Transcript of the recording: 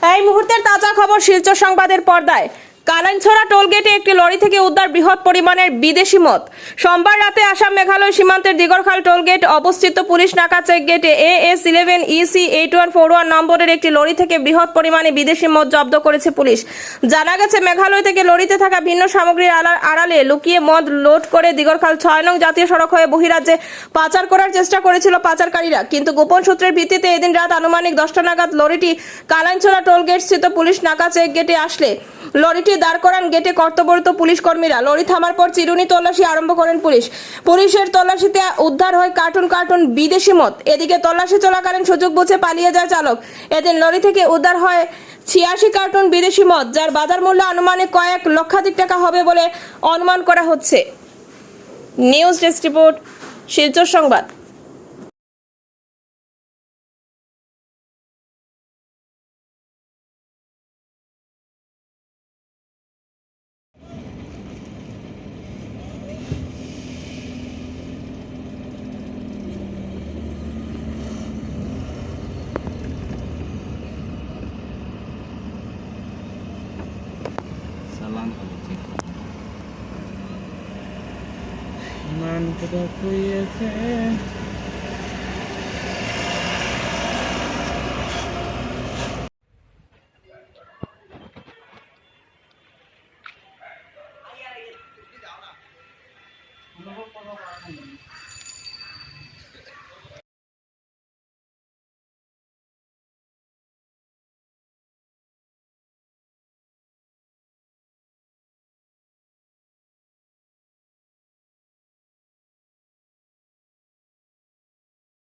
এই মুহূর্তের তাজা খবর শিলচর সংবাদের পর্দায়। কালাইনছড়া টোলগেটে একটি লরি থেকে উদ্ধার বৃহৎ পরিমাণের বিদেশি মদ। সোমবার রাতে আসাম মেঘালয় সীমান্তের দিগরখাল টোলগেট অবস্থিত পুলিশ নাকা চেক গেটে A S eleven E C eight one four one নম্বরের একটি লরি থেকে বৃহৎ পরিমাণে বিদেশি মদ জব্দ করেছে পুলিশ। জানা গেছে, মেঘালয় থেকে লরিতে থাকা ভিন্ন সামগ্রীর আড়া- আড়ালে লুকিয়ে মদ লোড করে দিগরখাল ছয় নং জাতীয় সড়ক হয়ে বহিরাজ্যে পাচার করার চেষ্টা করেছিল পাচারকারীরা। কিন্তু গোপন সূত্রের ভিত্তিতে এদিন রাত আনুমানিক দশটা নাগাদ লরিটি কালাইনছড়া টোলগেট স্থিত পুলিশ নাকা চেক গেটে আসলে। লরিটি দাঁড় করান গেটে কর্তব্যরত পুলিশ কর্মীরা। লরি থামার পর চিরুনি তল্লাশি আরম্ভ করেন পুলিশ। পুলিশের তল্লাশিতে উদ্ধার হয় কার্টুন কার্টুন বিদেশি মত এদিকে তল্লাশি চলাকালীন সুযোগ বুঝে পালিয়ে যায় চালক। এদিন লরি থেকে উদ্ধার হয় ছিয়াশি কার্টুন বিদেশি মদ, যার বাজার মূল্য আনুমানিক কয়েক লক্ষাধিক টাকা হবে বলে অনুমান করা হচ্ছে। নিউজ ডেস্ক রিপোর্ট, শিলচর সংবাদ। lan kalacak. Lan kadar kuyete.